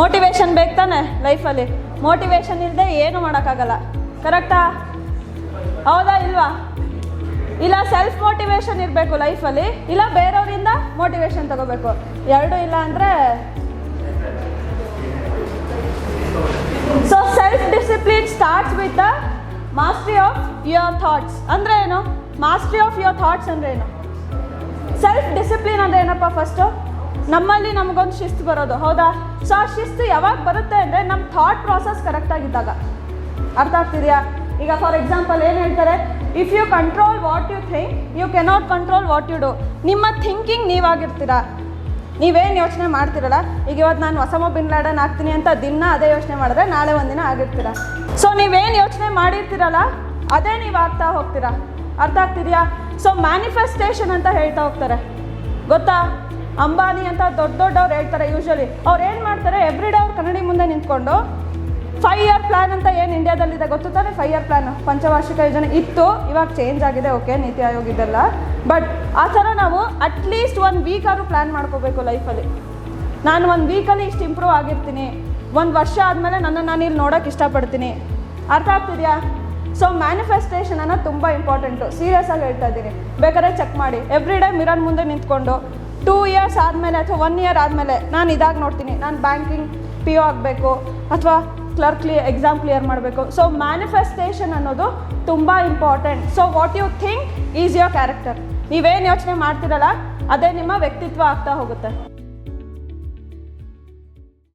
Motivation ಬೇಕು ತಾನೆ ಲೈಫಲ್ಲಿ ಮೋಟಿವೇಶನ್ ಇಲ್ಲದೆ ಏನು ಮಾಡೋಕ್ಕಾಗಲ್ಲ. ಕರೆಕ್ಟಾ ಹೌದಾ ಇಲ್ವಾ? ಇಲ್ಲ ಸೆಲ್ಫ್ ಮೋಟಿವೇಶನ್ ಇರಬೇಕು ಲೈಫಲ್ಲಿ ಇಲ್ಲ, ಬೇರೆಯವರಿಂದ ಮೋಟಿವೇಶನ್ ತಗೋಬೇಕು. ಎರಡೂ ಇಲ್ಲ ಅಂದರೆ so self discipline starts with mastery of your thoughts ಅಂದರೆ ಏನು? ಮಾಸ್ಟ್ರಿ ಆಫ್ ಯುವರ್ ಥಾಟ್ಸ್ ಅಂದರೆ ಏನು? ಸೆಲ್ಫ್ ಡಿಸಿಪ್ಲಿನ್ ಅಂದರೆ ಏನಪ್ಪ ಫಸ್ಟು ನಮ್ಮಲ್ಲಿ ನಮಗೊಂದು ಶಿಸ್ತು ಬರೋದು, ಹೌದಾ? ಸೊ ಆ ಶಿಸ್ತು ಯಾವಾಗ ಬರುತ್ತೆ ಅಂದರೆ ನಮ್ಮ ಥಾಟ್ ಪ್ರಾಸೆಸ್ ಕರೆಕ್ಟಾಗಿದ್ದಾಗ ಅರ್ಥ ಆಗ್ತಿದೆಯಾ? ಈಗ ಫಾರ್ ಎಕ್ಸಾಂಪಲ್ ಏನು ಹೇಳ್ತಾರೆ? If you control what you think you cannot control what you do ನಿಮ್ಮ ಥಿಂಕಿಂಗ್ ನೀವಾಗಿರ್ತೀರ? ನೀವೇನು ಯೋಚನೆ ಮಾಡ್ತಿರಲ್ಲ? ಈಗ ಇವತ್ತು ನಾನು ಹೊಸ ಬಿನ್ ಲಾಡನ್ ಆಗ್ತೀನಿ ಅಂತ ದಿನ ಅದೇ ಯೋಚನೆ ಮಾಡಿದ್ರೆ ನಾಳೆ ಒಂದಿನ ಆಗಿರ್ತೀರ? ಸೊ ನೀವೇನು ಯೋಚನೆ ಮಾಡಿರ್ತೀರಲ್ಲ, ಅದೇ ನೀವು ಆಗ್ತಾ ಹೋಗ್ತೀರಾ? ಅರ್ಥ ಆಗ್ತಿದೆಯಾ? ಸೊ ಮ್ಯಾನಿಫೆಸ್ಟೇಷನ್ ಅಂತ ಹೇಳ್ತಾ ಹೋಗ್ತಾರೆ. ಗೊತ್ತಾ? ಅಂಬಾನಿ ಅಂತ ದೊಡ್ಡ ದೊಡ್ಡವ್ರು ಹೇಳ್ತಾರೆ ಯೂಶ್ವಲಿ ಅವ್ರು ಏನು ಮಾಡ್ತಾರೆ ಎವ್ರಿ ಡೇ ಅವ್ರು ಕನ್ನಡಿ ಮುಂದೆ ನಿಂತ್ಕೊಂಡು ಫೈವ್ ಇಯರ್ ಪ್ಲ್ಯಾನ್ ಅಂತ ಏನು ಇಂಡಿಯಾದಲ್ಲಿದೆ ಗೊತ್ತು ತಾನೆ? ಫೈವ್ ಇಯರ್ ಪ್ಲ್ಯಾನ್ ಪಂಚವಾರ್ಷಿಕ ಯೋಜನೆ ಇತ್ತು, ಇವಾಗ ಚೇಂಜ್ ಆಗಿದೆ ಓಕೆ ನೀತಿ ಆಯೋಗ ಇದೆಲ್ಲ. ಬಟ್ ಆ ಥರ ನಾವು ಅಟ್ಲೀಸ್ಟ್ ಒಂದು ವೀಕ್ ಆದರೂ ಪ್ಲ್ಯಾನ್ ಮಾಡ್ಕೋಬೇಕು ಲೈಫಲ್ಲಿ ನಾನು ಒಂದು ವೀಕಲ್ಲಿ ಇಷ್ಟು ಇಂಪ್ರೂವ್ ಆಗಿರ್ತೀನಿ. ಒಂದು ವರ್ಷ ಆದಮೇಲೆ ನನ್ನ ನಾನು ಇಲ್ಲಿ ನೋಡೋಕೆ ಇಷ್ಟಪಡ್ತೀನಿ. ಅರ್ಥ ಆಗ್ತಿದೆಯಾ? ಸೊ ಮ್ಯಾನಿಫೆಸ್ಟೇಷನ್ ಅನ್ನೋದು ತುಂಬ ಇಂಪಾರ್ಟೆಂಟು ಸೀರಿಯಸ್ ಆಗಿ ಹೇಳ್ತಾ ಇದ್ದೀನಿ. ಬೇಕಾದ್ರೆ ಚೆಕ್ ಮಾಡಿ. ಎವ್ರಿ ಡೇ ಮಿರರ್ ಮುಂದೆ ನಿಂತ್ಕೊಂಡು ಟೂ ಇಯರ್ಸ್ ಆದಮೇಲೆ ಅಥವಾ ಒನ್ ಇಯರ್ ಆದಮೇಲೆ ನಾನು ಇದಾಗಿ ನೋಡ್ತೀನಿ. ನಾನು ಬ್ಯಾಂಕಿಂಗ್ ಪಿ ಒ ಆಗಬೇಕು ಅಥವಾ ಕ್ಲರ್ಕ್ ಕ್ಲಿಯರ್ ಎಕ್ಸಾಮ್ ಕ್ಲಿಯರ್ ಮಾಡಬೇಕು. ಸೊ ಮ್ಯಾನಿಫೆಸ್ಟೇಷನ್ ಅನ್ನೋದು ತುಂಬ important so what you think is your character ನೀವೇನು ಯೋಚನೆ ಮಾಡ್ತಿರಲ್ಲ, ಅದೇ ನಿಮ್ಮ ವ್ಯಕ್ತಿತ್ವ ಆಗ್ತಾ ಹೋಗುತ್ತೆ.